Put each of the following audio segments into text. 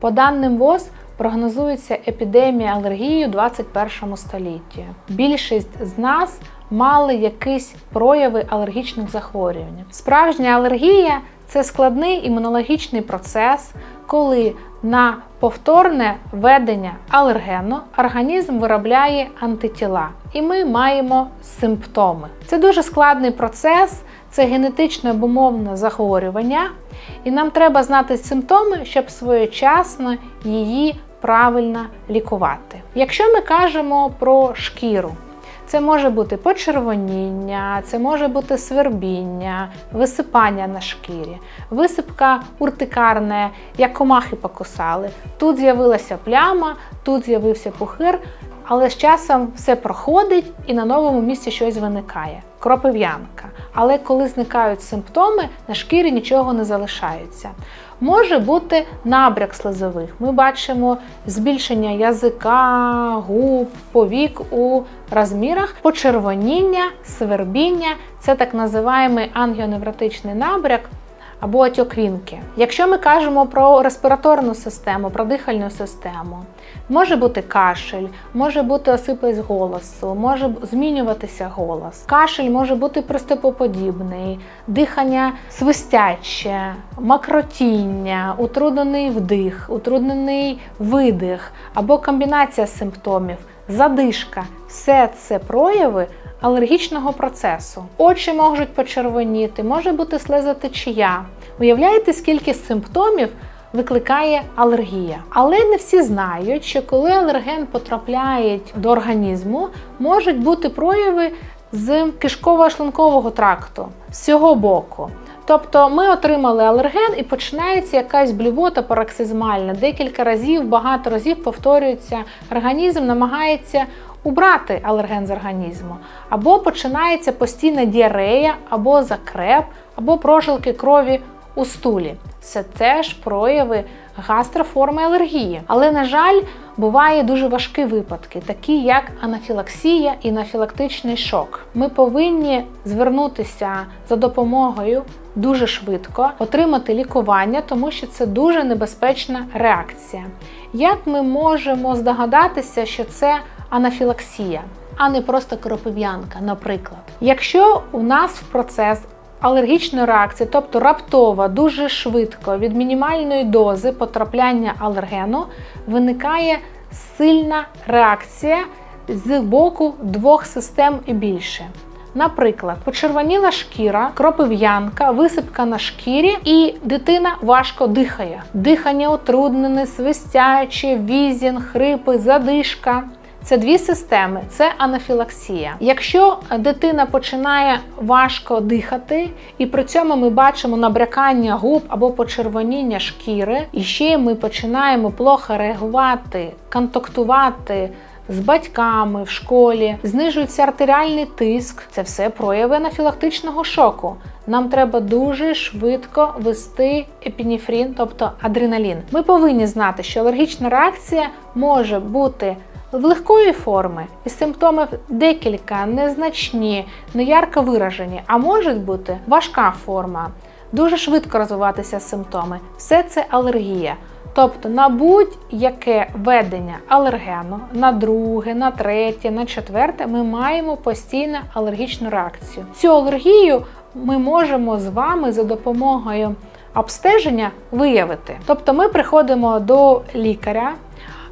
По даним ВОЗ, прогнозується епідемія алергії у 21 столітті. Більшість з нас мали якісь прояви алергічних захворювань. Справжня алергія це складний імунологічний процес, коли на повторне введення алергену організм виробляє антитіла, і ми маємо симптоми. Це дуже складний процес, це генетично обумовлене захворювання, і нам треба знати симптоми, щоб своєчасно її правильно лікувати. Якщо ми кажемо про шкіру, це може бути почервоніння, це може бути свербіння, висипання на шкірі, висипка уртикарна, як комахи покусали. Тут з'явилася пляма, тут з'явився пухир, але з часом все проходить і на новому місці щось виникає. Кропив'янка. Але коли зникають симптоми, на шкірі нічого не залишається. Може бути набряк слизових. Ми бачимо збільшення язика, губ, повік у розмірах, почервоніння, свербіння це так називаємо ангіоневротичний набряк або отьок-вінки. Якщо ми кажемо про респіраторну систему, про дихальну систему, може бути кашель, може бути осипливість голосу, може змінюватися голос. Кашель може бути приступоподібний, дихання свистяче, макротіння, утруднений вдих, утруднений видих або комбінація симптомів, задишка все це прояви алергічного процесу. Очі можуть почервоніти, може бути слезотечія. Уявляєте, скільки симптомів викликає алергія. Але не всі знають, що коли алерген потрапляє до організму, можуть бути прояви з кишково-шлункового тракту з цього боку. Тобто ми отримали алерген і починається якась блювота пароксизмальна. Декілька разів, багато разів повторюється, організм намагається убрати алерген з організму. Або починається постійна діарея, або закреп, або прожилки крові у стулі. Це теж прояви гастроформи алергії. Але, на жаль, буває дуже важкі випадки, такі як анафілаксія і анафілактичний шок. Ми повинні звернутися за допомогою дуже швидко, отримати лікування, тому що це дуже небезпечна реакція. Як ми можемо здогадатися, що це анафілаксія, а не просто кропив'янка, наприклад? Якщо у нас в процес алергічної реакції, тобто раптова, дуже швидко від мінімальної дози потрапляння алергену, виникає сильна реакція з боку двох систем і більше. Наприклад, почервоніла шкіра, кропив'янка, висипка на шкірі, і дитина важко дихає. Дихання утруднене, свистяче, візін, хрипи, задишка. Це дві системи, це анафілаксія. Якщо дитина починає важко дихати, і при цьому ми бачимо набрякання губ або почервоніння шкіри, і ще ми починаємо плохо реагувати, контактувати. З батьками в школі знижується артеріальний тиск. Це все прояви анафілактичного шоку. Нам треба дуже швидко вести епінефрін, тобто адреналін. Ми повинні знати, що алергічна реакція може бути в легкої форми і симптоми декілька, незначні, неярко виражені, а може бути важка форма, дуже швидко розвиватися симптоми. Все це алергія. Тобто на будь-яке ведення алергену, на друге, на третє, на четверте, ми маємо постійну алергічну реакцію. Цю алергію ми можемо з вами за допомогою обстеження виявити. Тобто ми приходимо до лікаря.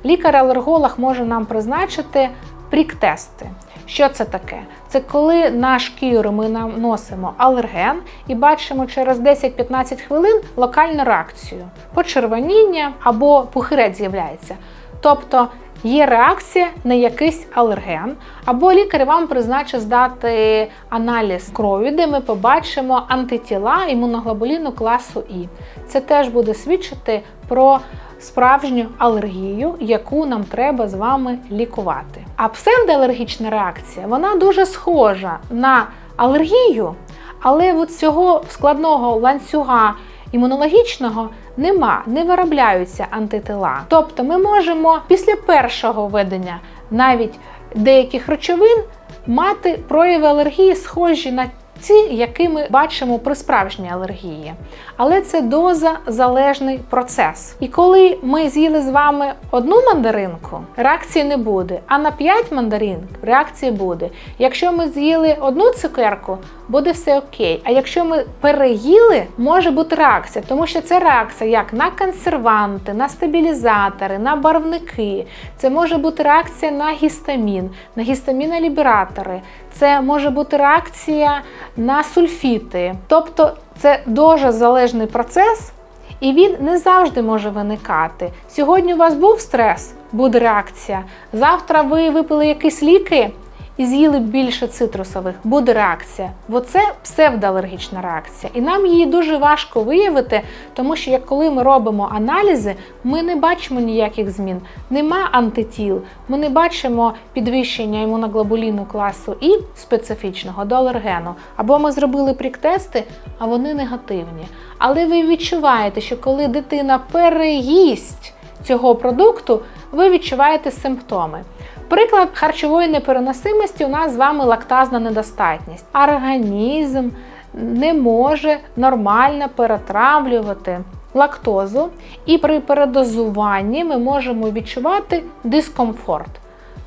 Лікар-алерголог може нам призначити прік-тести. Що це таке? Це коли на шкіру ми наносимо алерген і бачимо через 10-15 хвилин локальну реакцію, почервоніння або пухирець з'являється. Тобто є реакція на якийсь алерген, або лікар вам призначить здати аналіз крові, де ми побачимо антитіла імуноглобуліну класу І. Це теж буде свідчити про справжню алергію, яку нам треба з вами лікувати. А псевдоалергічна реакція вона дуже схожа на алергію, але от цього складного ланцюга імунологічного нема, не виробляються антитила. Тобто ми можемо після першого введення навіть деяких речовин мати прояви алергії, схожі на ці, які ми бачимо при справжній алергії. Але це доза-залежний процес. І коли ми з'їли з вами одну мандаринку, реакції не буде. А на 5 мандарин реакції буде. Якщо ми з'їли одну цукерку, буде все окей. А якщо ми переїли, може бути реакція, тому що це реакція як на консерванти, на стабілізатори, на барвники. Це може бути реакція на гістамін, на гістамінолібератори. Це може бути реакція на сульфіти. Тобто це дуже залежний процес. І він не завжди може виникати. Сьогодні у вас був стрес, буде реакція. Завтра ви випили якісь ліки і з'їли більше цитрусових, буде реакція. Бо це псевдоалергічна реакція. І нам її дуже важко виявити, тому що як коли ми робимо аналізи, ми не бачимо ніяких змін. Нема антитіл, ми не бачимо підвищення імуноглобуліну класу І специфічного до алергену. Або ми зробили прік-тести, а вони негативні. Але ви відчуваєте, що коли дитина переїсть цього продукту, ви відчуваєте симптоми. Приклад харчової непереносимості у нас з вами лактазна недостатність. Організм не може нормально перетравлювати лактозу, і при передозуванні ми можемо відчувати дискомфорт,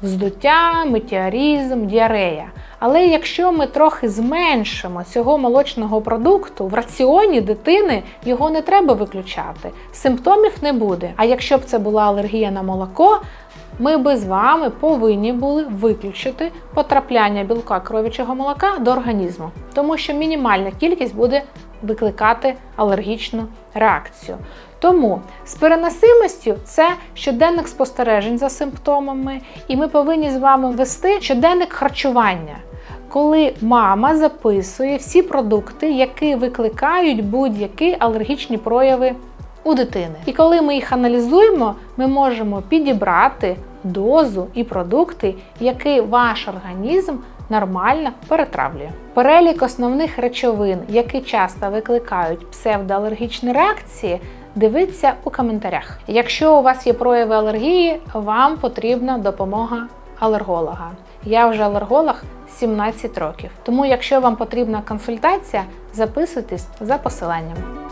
вздуття, метеоризм, діарея. Але якщо ми трохи зменшимо цього молочного продукту в раціоні дитини, його не треба виключати. Симптомів не буде. А якщо б це була алергія на молоко, ми би з вами повинні були виключити потрапляння білка кров'ячого молока до організму, тому що мінімальна кількість буде викликати алергічну реакцію. Тому з переносимостю це щоденник спостережень за симптомами, і ми повинні з вами вести щоденник харчування. Коли мама записує всі продукти, які викликають будь-які алергічні прояви у дитини. І коли ми їх аналізуємо, ми можемо підібрати дозу і продукти, які ваш організм нормально перетравлює. Перелік основних речовин, які часто викликають псевдоалергічні реакції, дивіться у коментарях. Якщо у вас є прояви алергії, вам потрібна допомога алерголога. Я вже алерголог 17 років. Тому, якщо вам потрібна консультація, записуйтесь за посиланням.